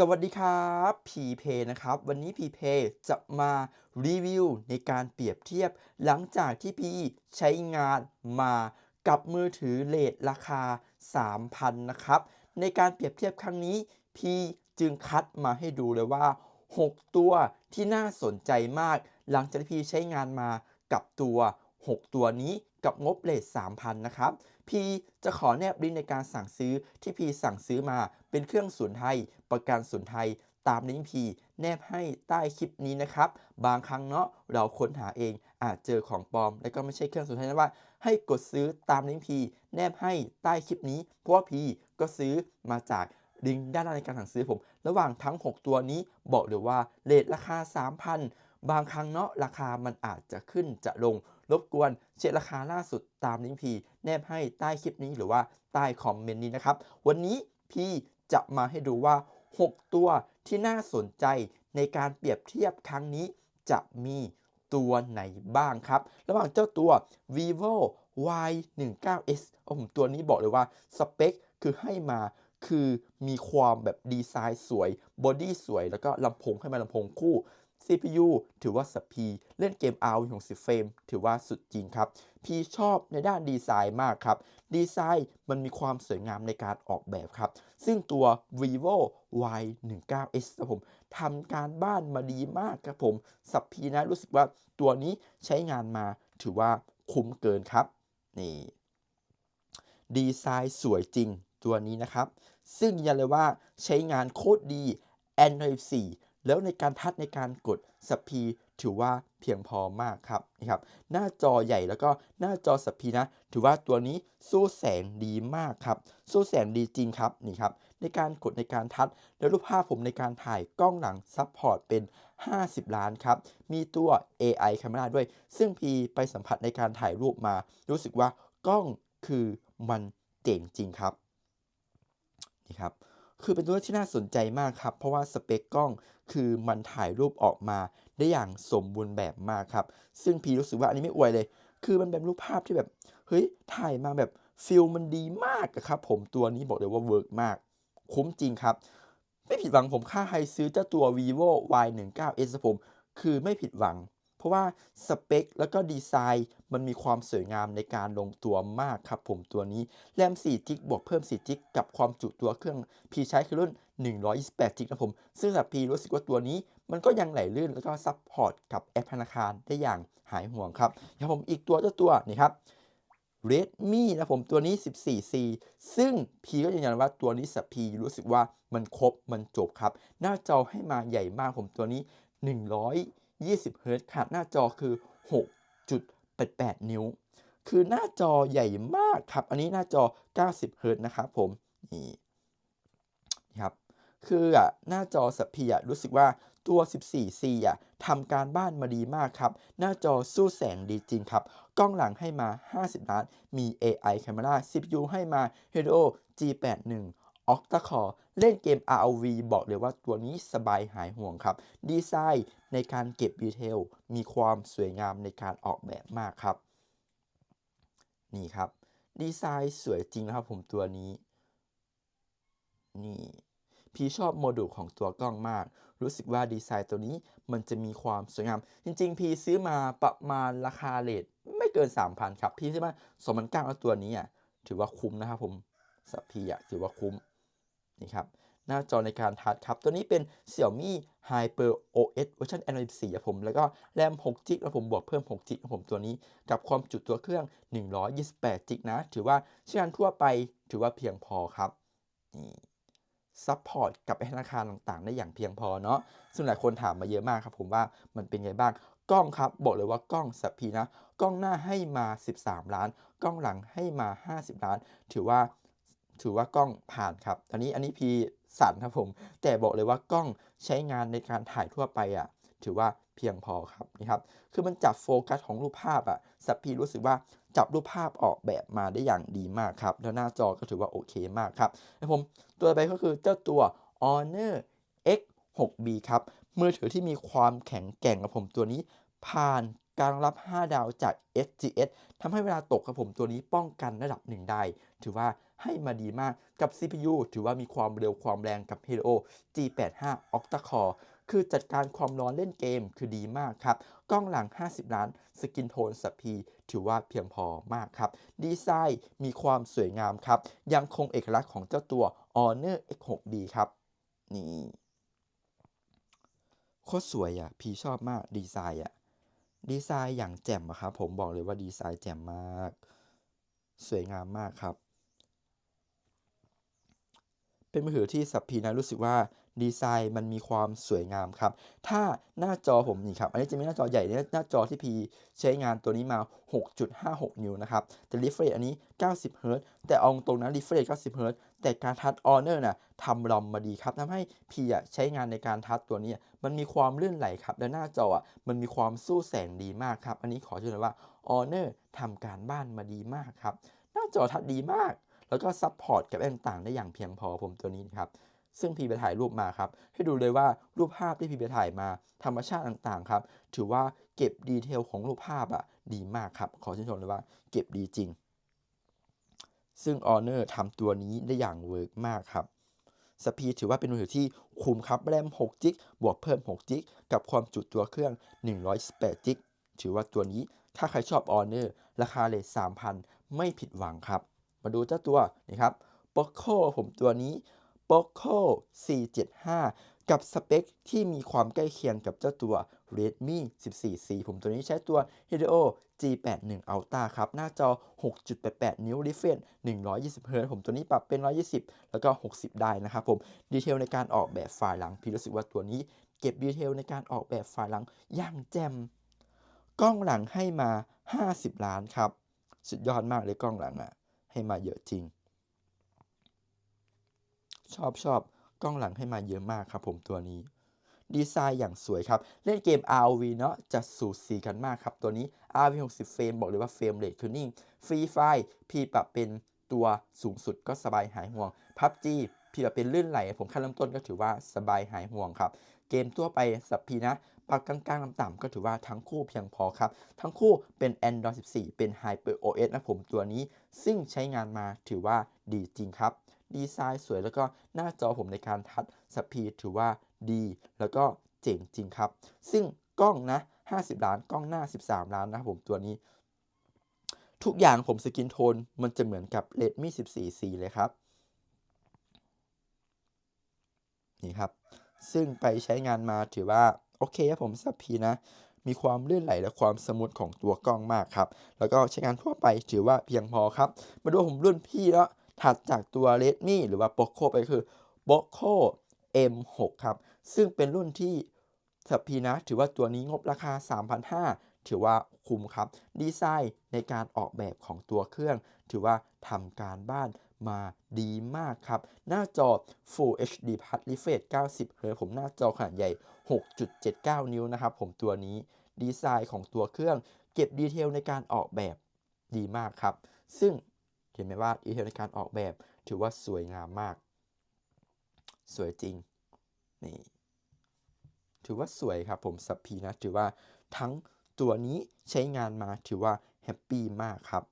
สวัสดีครับพีเพนะครับ วันนี้พีเพจะมารีวิวในการเปรียบเทียบ หลังจากที่พีใช้งานมากับมือถือเลทราคา 3,000 นะครับ ในการเปรียบเทียบครั้งนี้พีจึงคัดมาให้ดูเลยว่า 6 ตัวที่น่าสนใจมาก หลังจากที่พีใช้งานมากับตัว 6 ตัวนี้ กับงบเลท3,000 นะครับพีจะขอแนบลิงก์ในการสั่งซื้อที่พีสั่งซื้อมาเป็นเครื่องศูนย์ไทย ประกันศูนย์ไทย ตามลิงก์พีแนบให้ใต้คลิปนี้นะครับ บางครั้งเนาะเราค้นหาเองอาจเจอของปลอม และก็ไม่ใช่เครื่องศูนย์ไทยนะว่า ให้กดซื้อตามลิงก์พีแนบให้ใต้คลิปนี้ เพราะว่าพีก็ซื้อมาจากลิงก์ด้านล่างในการสั่งซื้อผม ระหว่างทั้ง 6 ตัวนี้บอกเลยว่าเลทราคา 3,000 บางครั้งเนาะราคามันอาจจะขึ้นจะลง รบกวนเช็คราคาล่าสุดตามลิงก์พีแนบให้ใต้คลิปนี้หรือว่าใต้คอมเมนต์นี้นะครับ วันนี้พี่จะมาให้ดูว่า 6 ตัวที่น่าสนใจในการเปรียบเทียบครั้งนี้จะมีตัวไหนบ้างครับ ระหว่างเจ้าตัว vivo y 1 9 s โอ้ผมตัวนี้บอกเลยว่าสเปคคือให้มาคือมีความแบบดีไซน์สวยบอดี้สวย แล้วก็ลำโพงให้มาลำโพงคู่ CPU ถือว่าสปีเล่นเกม R 60เฟรมถือว่าสุดจริงครับ พีชอบในด้านดีไซน์มากครับ ดีไซน์มันมีความสวยงามในการออกแบบครับ ซึ่งตัว vivo y 1 9 s ครับผมทำการบ้านมาดีมากครับผม สับพีนะรู้สึกว่าตัวนี้ใช้งานมาถือว่าคุ้มเกินครับ นี่ ดีไซน์สวยจริงตัวนี้นะครับ ซึ่งยันเลยว่าใช้งานโคตรดี Android 4 แล้วในการทัดในการกดสปีถือว่าเพียงพอมากครับนี่ครับ หน้าจอใหญ่แล้วก็หน้าจอสปีนะ ถือว่าตัวนี้สู้แสงดีมากครับ สู้แสงดีจริงครับนี่ครับ ในการกดในการทัดแล้วรูปภาพผมในการถ่ายกล้องหลังซับพอร์ตเป็น 50 ล้านครับ มีตัว AI Camera ด้วย ซึ่งพีไปสัมผัสในการถ่ายรูปมา รู้สึกว่ากล้องคือมันเจ๋งจริงครับนี่ครับ คือเป็นตัวที่น่าสนใจมากครับ เพราะว่าสเปคกล้องคือมันถ่ายรูปออกมาได้อย่างสมบูรณ์แบบมากครับ ซึ่งพีรู้สึกว่าอันนี้ไม่อวยเลย คือมันเป็นรูปภาพที่แบบ เฮ้ย ถ่ายมาแบบฟิลมันดีมากอะครับผมตัวนี้บอกเลยว่าเวิร์กมาก คุ้มจริงครับ ไม่ผิดหวังผมค่าใครซื้อเจ้าตัว vivo y 1 9 s ผม คือไม่ผิดหวัง เพราะว่าสเปคแล้วก็ดีไซน์มันมีความสวยงามในการลงตัวมากครับผมตัวนี้แรม4จิกบวกเพิ่ม4จิกกับความจุตัวเครื่องพีใช้คือรุ่น 128จิกนะผม ซึ่งสับพีรู้สึกว่าตัวนี้ มันก็ยังไหลลื่นแล้วก็ซัพพอร์ตกับแอปธนาคารได้อย่างหายห่วงครับอย่างผมอีกตัวเจ้าตัวนี่ครับ Redmi นะผมตัวนี้ 14C ซึ่งพีก็ยืนยันว่าตัวนี้สับพีรู้สึกว่ามันครบมันจบครับ หน้าจอให้มาใหญ่มากผมตัวนี้ 100 20 h z ขนาดหน้าจอคือ 6.88 นิ้ว คือหน้าจอใหญ่มากครับ อันนี้หน้าจอ 90 h z นะครับผม นี่ครับ คืออะหน้าจอสเปียรู้สึกว่าตัว 14C อะทำการบ้านมาดีมากครับ หน้าจอสู้แสงดีจริงครับ กล้องหลังให้มา 50 ล้าน มี AI Camera CPU ให้มา Helio G81 Octa Core เล่นเกม ROV บอกเลยว่าตัวนี้สบายหายห่วงครับ ดีไซน์ในการเก็บดีเทล มีความสวยงามในการออกแบบมากครับ นี่ครับ ดีไซน์สวยจริงนะครับผมตัวนี้ นี่พี่ชอบโมดูลของตัวกล้องมาก รู้สึกว่าดีไซน์ตัวนี้มันจะมีความสวยงาม จริงๆ พี่ซื้อมาประมาณราคาเลทไม่เกิน 3,000 ครับ พี่ซื้อมา2,900เอาตัวนี้อะถือว่าคุ้มนะครับผมสับพีอะถือว่าคุ้ม นี่ครับหน้าจอในการทัดครับตัวนี้เป็น Xiaomi Hyper OS เวอร์ชัน Android 4ครับผมแล้วก็แรม6 g b แล้วผมบวกเพิ่ม6 g b ครับผมตัวนี้ กับความจุตัวเครื่อง 128 g b นะ ถือว่าใช้งานทั่วไปถือว่าเพียงพอครับนี่ซัพพอร์ตกับธนาคารต่างๆ ได้อย่างเพียงพอเนาะซึ่งหลายคนถามมาเยอะมากครับผมว่ามันเป็นไงบ้างกล้องครับ บอกเลยว่ากล้องสัพพีนะ กล้องหน้าให้มา 13 ล้าน กล้องหลังให้มา 50 ล้าน ถือว่า ถือว่ากล้องผ่านครับ อันนี้อันนี้พีสั่นครับผม แต่บอกเลยว่ากล้องใช้งานในการถ่ายทั่วไปอะ ถือว่าเพียงพอครับนี่ครับ คือมันจับโฟกัสของรูปภาพอะสัพพีรู้สึกว่าจับรูปภาพออกแบบมาได้อย่างดีมากครับ แล้วหน้าจอก็ถือว่าโอเคมากครับแล้ผมตัวไปก็คือเจ้าตัว Honor X 6B ครับ มือถือที่มีความแข็งแกร่งกับผมตัวนี้ ผ่านการรับ 5 ดาวจาก SGS ทำให้เวลาตกกับผมตัวนี้ป้องกันระดับหนึ่งได้ ถือว่า ให้มาดีมากกับ CPU ถือว่ามีความเร็วความแรงกับ Helio G85 Octa Core คือจัดการความร้อนเล่นเกมคือดีมากครับ กล้องหลัง 50 ล้าน สกินโทนสัพีถือว่าเพียงพอมากครับ ดีไซน์มีความสวยงามครับ ยังคงเอกลักษณ์ของเจ้าตัว Honor X6D ครับ นี่โคตรสวยอะ พี่ชอบมากดีไซน์อะ ดีไซน์อย่างแจ่มอะครับ ผมบอกเลยว่าดีไซน์แจ่มมาก สวยงามมากครับ เป็นมือถือที่สับพีนะรู้สึกว่าดีไซน์มันมีความสวยงามครับ ถ้าหน้าจอผมนี่ครับ อันนี้จะมีหน้าจอใหญ่เนี่ยหน้าจอที่พีใช้งานตัวนี้มา 6.56 นิ้วนะครับ แต่รีเฟรชอันนี้ 90 เฮิรต์แต่เอาตรงนั้นรีเฟรช90 เฮิรต์แต่การทัชออเนอร์น่ะทำรอมมาดีครับทำให้พีอะใช้งานในการทัชตัวนี้ มันมีความลื่นไหลครับ และหน้าจออะมันมีความสู้แสงดีมากครับ อันนี้ขอเชื่อเลยว่าออเนอร์ทำการบ้านมาดีมากครับ หน้าจอทัชดีมาก แล้วก็ซัพพอร์ตกับแอต่างๆ ได้อย่างเพียงพอผมตัวนี้นะครับซึ่งพีไปถ่ายรูปมาครับ ให้ดูเลยว่ารูปภาพที่พีไปถ่ายมาธรรมชาติต่างๆครับ ถือว่าเก็บดีเทลของรูปภาพอะดีมากครับ ขอชื่นชมเลยว่าเก็บดีจริง ซึ่ง Honor ทำตัวนี้ได้อย่างเวิร์กมากครับสปีดถือว่าเป็นมือถือที่คุ้มครับแรม6จิกบวกเพิ่ม6จิกกับความจุตัวเครื่อง118จิกถือว่าตัวนี้ถ้าใครชอบ Honor ราคาเลท3,000 ไม่ผิดหวังครับ มาดูเจ้าตัวนี่ครับ Poco ผมตัวนี้ Poco 475 กับสเปคที่มีความใกล้เคียงกับเจ้าตัว Redmi 14C ผมตัวนี้ใช้ตัว Helio G81 Ultra ครับ หน้าจอ 6.88 นิ้ว refresh 120 Hz ผมตัวนี้ปรับเป็น 120 แล้วก็ 60 ได้นะครับผม ดีเทลในการออกแบบไฟล์หลัง พี่รู้สึกว่าตัวนี้เก็บดีเทลในการออกแบบไฟล์หลังอย่างแจ่มกล้องหลังให้มา 50 ล้านครับ สุดยอดมากเลยกล้องหลังอะ ให้มาเยอะจริง ชอบชอบกล้องหลังให้มาเยอะมากครับผมตัวนี้ ดีไซน์อย่างสวยครับ เล่นเกม RV เนาะจะสูสีกันมากครับ ตัวนี้ RV 60 เฟรมบอกเลยว่าเฟรมเรทคือนิ่งฟรีไฟพี่ปรับเป็นตัวสูงสุดก็สบายหายห่วง PUBG พี่ปรับเป็นลื่นไหล ผมขั้นเริ่มต้นก็ถือว่าสบายหายห่วงครับ เกมทั่วไปสับพีนะ ปรับกลางๆต่ำๆก็ถือว่าทั้งคู่เพียงพอครับ ทั้งคู่เป็น Android 14 เป็น Hyper OS นะผมตัวนี้ ซึ่งใช้งานมาถือว่าดีจริงครับ ดีไซน์สวยแล้วก็หน้าจอผมในการทัชสปีดถือว่าดี แล้วก็เจ๋งจริงครับ ซึ่งกล้องนะ 50 ล้านกล้องหน้า 13 ล้านนะครับผมตัวนี้ ทุกอย่างผมสกินโทนมันจะเหมือนกับ Redmi 14C เลยครับ นี่ครับ ซึ่งไปใช้งานมาถือว่า โอเคครับผมสับพีนะ มีความลื่นไหลและความสมูทของตัวกล้องมากครับ แล้วก็ใช้งานทั่วไปถือว่าเพียงพอครับ มาดูผมรุ่นพี่แล้วถัดจากตัว Redmi หรือว่า Poco ไปคือ Poco M6 ครับ ซึ่งเป็นรุ่นที่สับพีนะ ถือว่าตัวนี้งบราคา 3,500 ถือว่าคุ้มครับ ดีไซน์ในการออกแบบของตัวเครื่อง ถือว่าทำการบ้าน มาดีมากครับ หน้าจอ Full HD Plus Refresh 90 Hz ผมหน้าจอขนาดใหญ่ 6.79 นิ้วนะครับ ผมตัวนี้ดีไซน์ของตัวเครื่องเก็บดีเทลในการออกแบบดีมากครับ ซึ่งเห็นไหมว่าดีเทลในการออกแบบ ถือว่าสวยงามมาก สวยจริงนี่ถือว่าสวยครับผมสับพีนะถือว่าทั้งตัวนี้ใช้งานมาถือว่าแฮปปี้มากครับ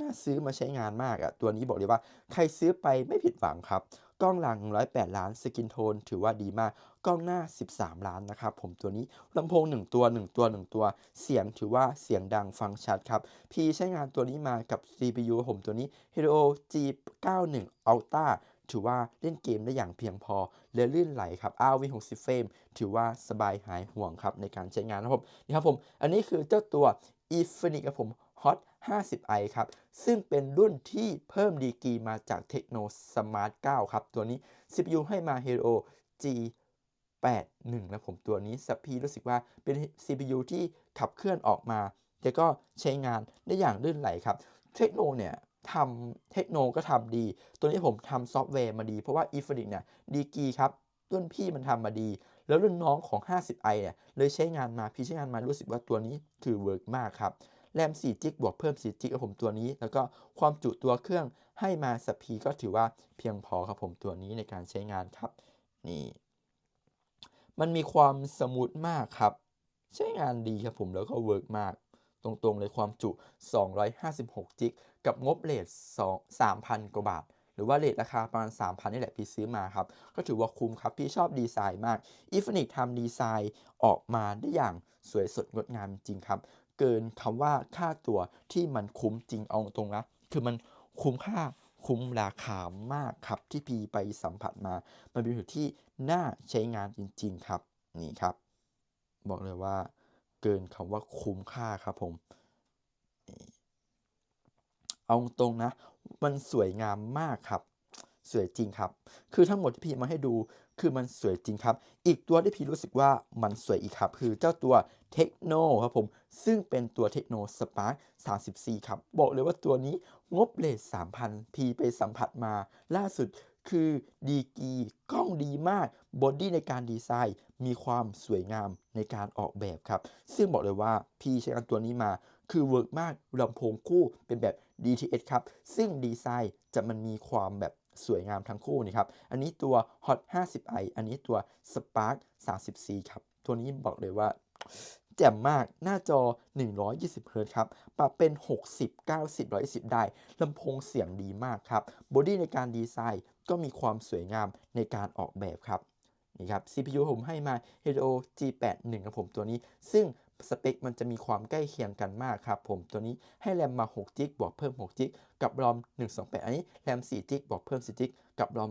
น่าซื้อมาใช้งานมากอะตัวนี้บอกเลยว่าใครซื้อไปไม่ผิดหวังครับ กล้องหลัง 108 ล้านสกินโทนถือว่าดีมาก กล้องหน้า 13 ล้านนะครับ ผมตัวนี้ลำโพง 1 ตัว 1 ตัว 1 ตัว เสียงถือว่าเสียงดังฟังชัดครับ พี่ใช้งานตัวนี้มากับ CPU ผมตัวนี้ Helio G91 Ultra ถือว่าเล่นเกมได้อย่างเพียงพอและลื่นไหลครับ RV 60 เฟรมถือว่าสบายหายห่วงครับในการใช้งานนะครับผมนี่ครับผม อันนี้คือเจ้าตัว Infinix ครับผม Hot 50i ครับ ซึ่งเป็นรุ่นที่เพิ่มดีกีมาจาก Tecno Smart 9 ครับ ตัวนี้ CPU ให้มา Helio G81 นะผมตัวนี้สับพีรู้สึกว่าเป็น CPU ที่ขับเคลื่อนออกมาแต่ก็ใช้งานได้อย่างลื่นไหลครับ เทคโนเนี่ยทำเทคโนก็ทำดี ตัวนี้ผมทำซอฟต์แวร์มาดี เพราะว่า e f i n i x เนี่ยดีกีครับรุ่นพี่มันทำมาดี แล้วรุ่นน้องของ 50i เนี่ยเลยใช้งานมาพี่ใช้งานมารู้สึกว่าตัวนี้คือเวิร์กมากครับ แรม 4 จิกบวกเพิ่ม 4 จิกกับผมตัวนี้ แล้วก็ความจุตัวเครื่องให้มาสปีก็ถือว่าเพียงพอครับผมตัวนี้ในการใช้งานครับ นี่ มันมีความสมูทมากครับ ใช้งานดีครับผมแล้วก็เวิร์กมาก ตรงๆเลยความจุ 256 จิกกับงบเรท2 3,000 กว่าบาทหรือว่าเรทราคาประมาณ 3,000 นี่แหละพี่ซื้อมาครับ ก็ถือว่าคุ้มครับ พี่ชอบดีไซน์มาก i n f i n i x ทำดีไซน์ออกมาได้อย่างสวยสดงดงามจริงครับ เกินคำว่าค่าตัวที่มันคุ้มจริงเอาตรงนะคือมันคุ้มค่าคุ้มราคามากครับที่พีไปสัมผัสมา มันเป็นสิ่งที่น่าใช้งานจริง ๆ ครับนี่ครับ บอกเลยว่า เกินคำว่าคุ้มค่าครับผมเอาตรงนะ มันสวยงามมากครับ สวยจริงครับ คือทั้งหมดที่พี่มาให้ดูคือมันสวยจริงครับ อีกตัวที่พี่รู้สึกว่ามันสวยอีกครับ คือเจ้าตัวเทคโนครับผม ซึ่งเป็นตัวเทคโนสปาร์ค34 ครับ บอกเลยว่าตัวนี้งบเลท3,000 พีไปสัมผัสมา ล่าสุดคือดีกีกล้องดีมากบอดี้ในการดีไซน์ มีความสวยงามในการออกแบบครับ ซึ่งบอกเลยว่าพี่ใช้งานตัวนี้มา คือเวิร์กมากลำโพงคู่เป็นแบบ DTS ครับ ซึ่งดีไซน์จะมันมีความแบบ สวยงามทั้งคู่นี่ครับ อันนี้ตัว Hot 50i อันนี้ตัว Spark 34ครับ ตัวนี้บอกเลยว่าแจ่มมาก หน้าจอ 120เฮิรตซ์ครับ ปรับเป็น 60 90 120ได้ ลำโพงเสียงดีมากครับ บอดี้ในการดีไซน์ก็มีความสวยงามในการออกแบบครับ นี่ครับ CPU ผมให้มา Helio G81 ครับผมตัวนี้ ซึ่ง สเปคมันจะมีความใกล้เคียงกันมากครับผมตัวนี้ให้แรมมา6 g b บวกเพิ่ม6 g b กับรอม 128 อันนี้แรม4 g b บวกเพิ่ม4 g b กับรอม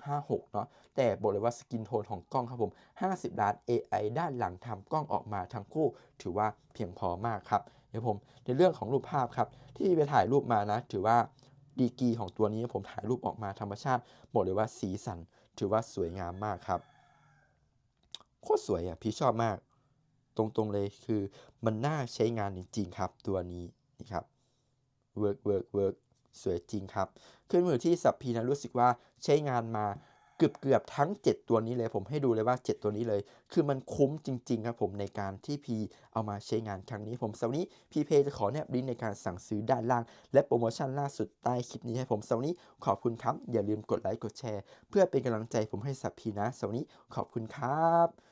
256 เนาะแต่บอกเลยว่าสกินโทนของกล้องครับผม 50 ล้าน AI ด้านหลังทำกล้องออกมาทั้งคู่ ถือว่าเพียงพอมากครับเดี๋ยวผมในเรื่องของรูปภาพครับ ที่ไปถ่ายรูปมานะ ถือว่าดีกรีของตัวนี้ผมถ่ายรูปออกมาธรรมชาติบอกเลยว่าสีสัน ถือว่าสวยงามมากครับโคตรสวยอะพี่ชอบมาก ตรงๆเลยคือ มันน่าใช้งานจริงๆครับ ตัวนี้นี่ครับเวิร์กเวิร์กเวิร์กสวยจริงครับ เครื่องมือที่สับพีนะรู้สึกว่าใช้งานมาเกือบเกือบๆทั้ง 7 ตัวนี้เลย ผมให้ดูเลยว่า 7 ตัวนี้เลย คือมันคุ้มจริง ๆ ครับผมในการที่พีเอามาใช้งานครั้งนี้ผมสำหรับวันนี้พีเพจะขอแนบลิงก์ในการสั่งซื้อด้านล่าง และโปรโมชั่นล่าสุดใต้คลิปนี้ให้ผมสำหรับวันนี้ขอบคุณครับ อย่าลืมกดไลค์กดแชร์ เพื่อเป็นกำลังใจผมให้สับพีนะสำหรับวันนี้ขอบคุณครับ